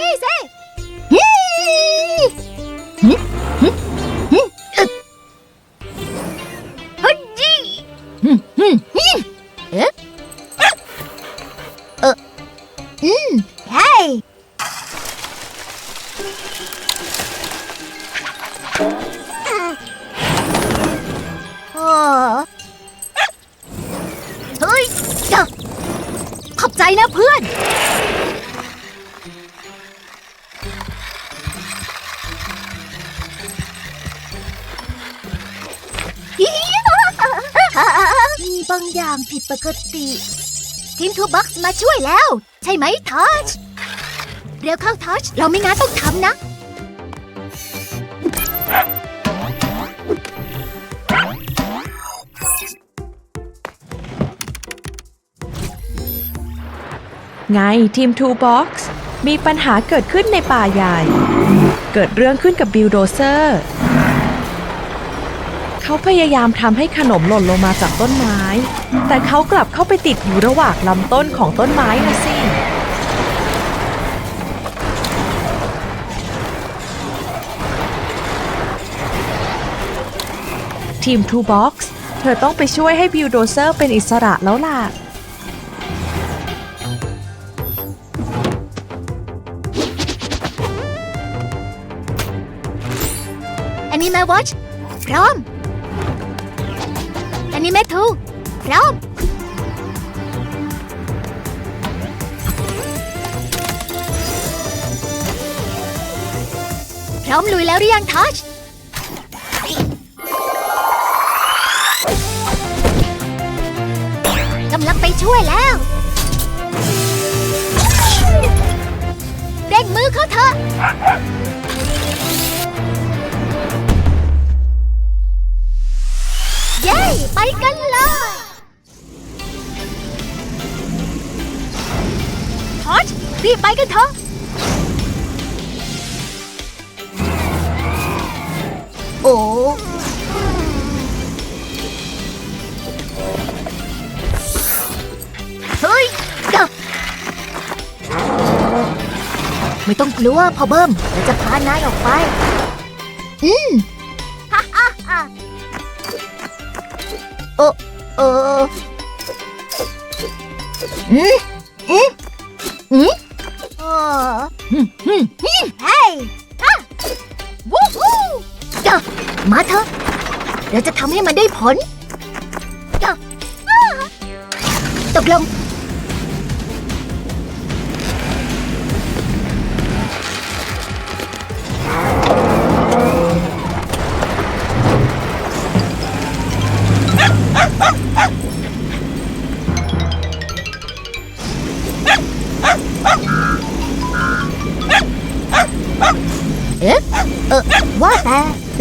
นี่สิฮึดยี่เอ๊ะเอออืมเฮ้ยโอ้เฮ้ยจ้ะขอบใจนะเพื่อนางอย่างผิดปกติทีมทูบ็อกซ์มาช่วยแล้ว ใช่ไหมทัชเร็วเข้าทัชเราไม่งานต้องทำนะ ไงทีม Two Box มีปัญหาเกิดขึ้นในป่าใหญ่ เกิดเรื่องขึ้นกับบิลโดเซอร์ เขาพยายามทำให้ขนมหล่นลงมาจากต้นไม้ แต่เขากลับเข้าไปติดอยู่ระหว่างลำต้นของต้นไม้นะสิ ทีม Two Box เธอต้องไปช่วยให้บิลโดเซอร์เป็นอิสระแล้วล่ะอันนี้แม่วอชพร้อม นนี้แม่ทูพร้อม พร้อมลุยแล้วหรือยังทัชกำลังไปช่วยแล้ว เร่งมือเขาเถอะ ไปกันเลยทอชรีบไปกันเถอะ โอ้เฮ้ยเดี๋ยวไม่ต้องกลัวพ่อเบิ้มเราจะพานายออกไป อืม เออเ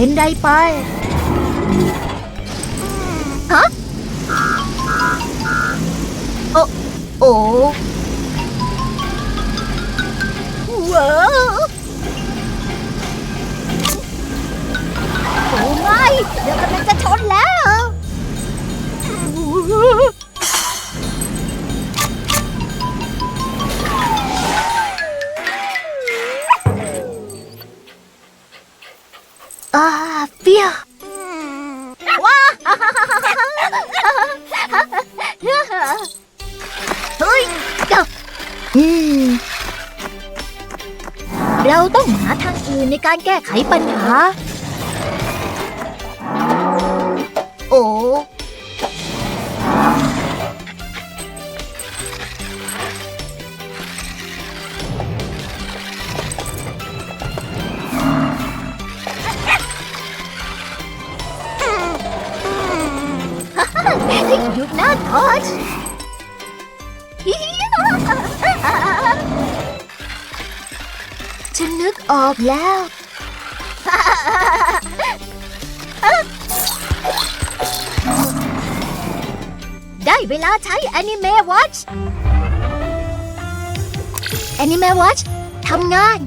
เป็นไรไป ฮะ โอ้ โอ้ว้าวโอ้ไม่ เดี๋ยวกำลังจะชนแล้ว อ่าเปียว้าเฮ้ยเจ้าอืมเราต้องหาทางอื่นในการแก้ไขปัญหา หยุดนะทอชฉันนึกออกแล้ว ได้เวลาใช้ Anime Watch Anime Watch ทำงาน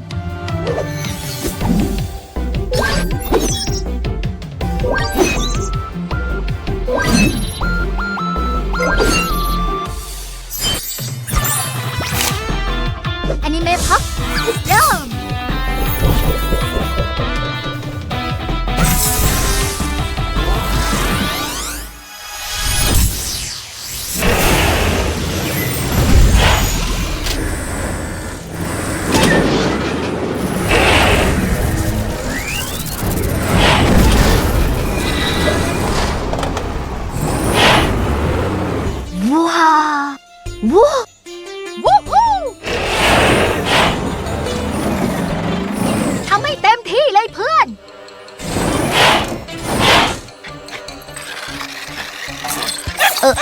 ออ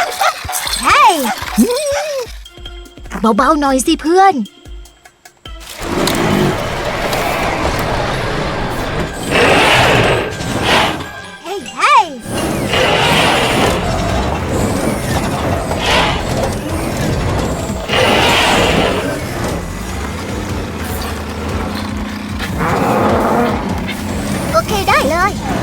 เฮ้ยอืมเบาๆหน่อยสิเพื่อน เฮ้ยเฮ้ยโอเคได้เลย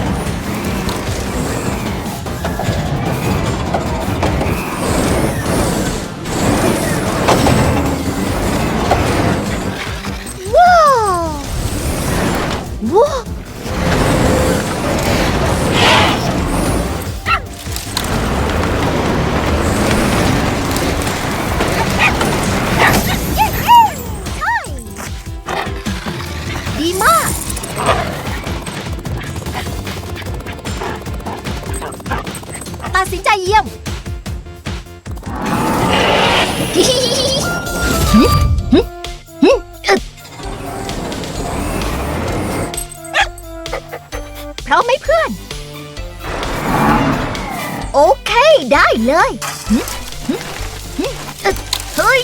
เลยเฮ้ย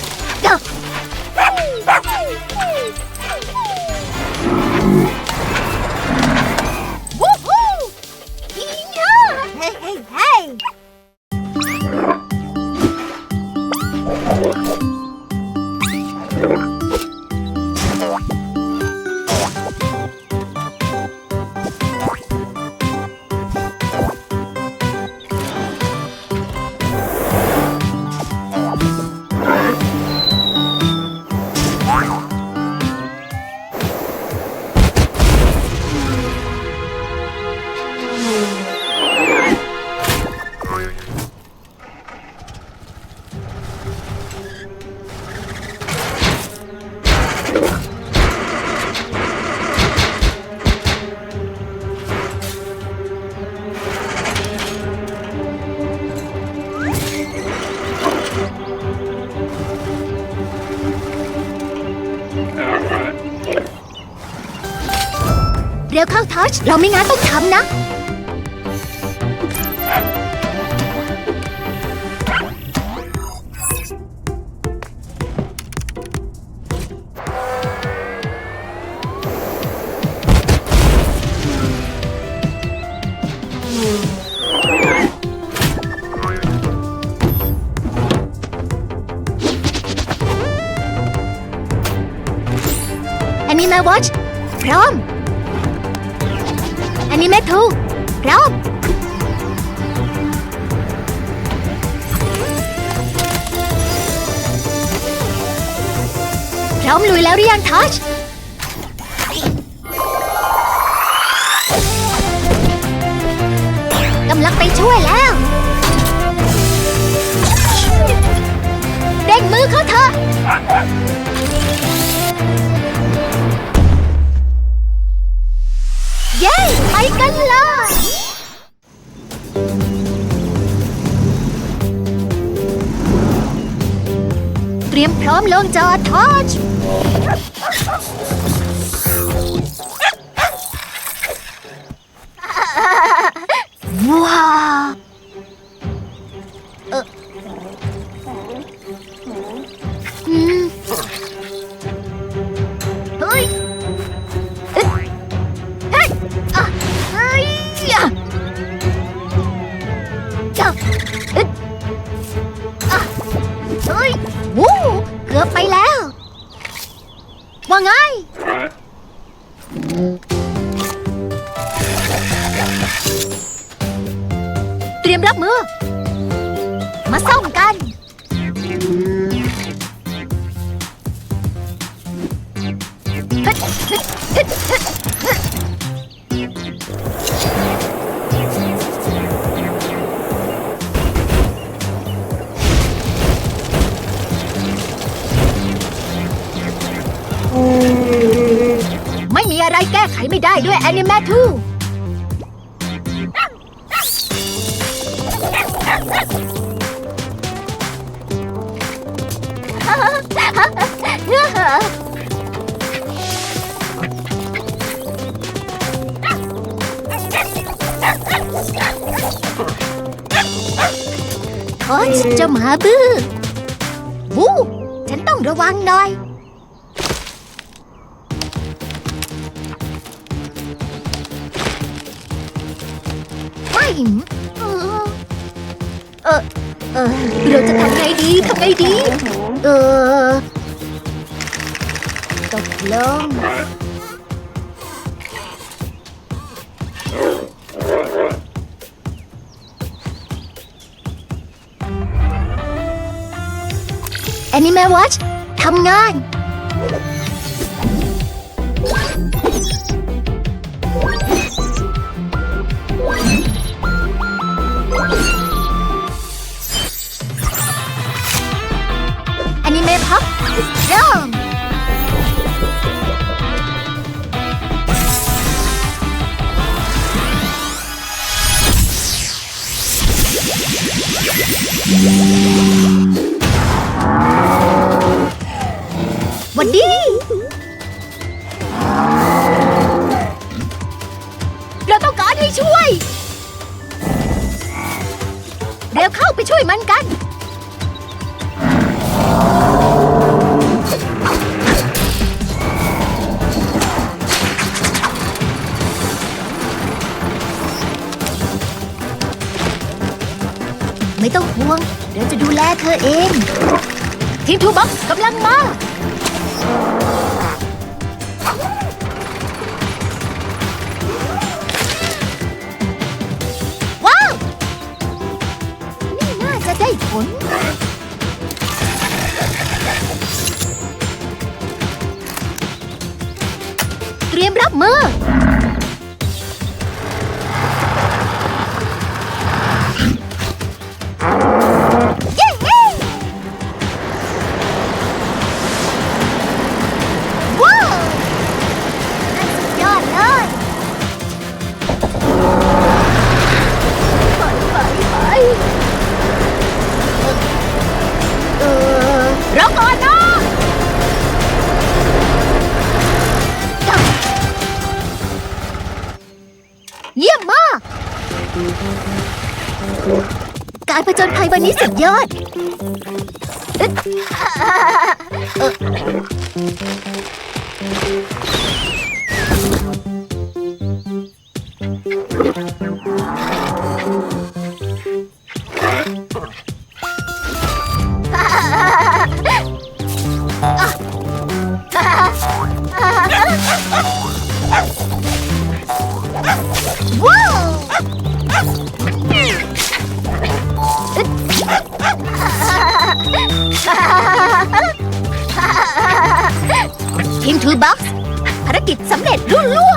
ร็วเข้าทัช เราไม่งั้นต้องทำนะ อันนี้มาวอชพร้อม นนี้แม่ทูพร้อมพร้อมลุยแล้วหรือยังทัชกำลังไปช่วยแล้วเร่งมือเขาเถอะเย้ กันเลยเตรียมพร้อมลงจอทอชว้าว ไม่ได้ด้วยแอนิเมทูโอ้ยเจ้าหมาบื้อวูฉันต้องระวังหน่อย ไม่เออเออเออเราจะทำไงดีทำไงดี เออตกลงแอนิเม w ว t ชทำงาน ห ไม่ต้องห่วง เดี๋ยวจะดูแลเธอเอง ทีมทูบ็อกกำลังมา ว้าว นี่น่าจะได้ผล เตรียมรับมือ อรอก่อนนะเยี่ยมมาก การผจญภัยวันนี้สุดยอดเกิจสำเร็จรุ่ล่วง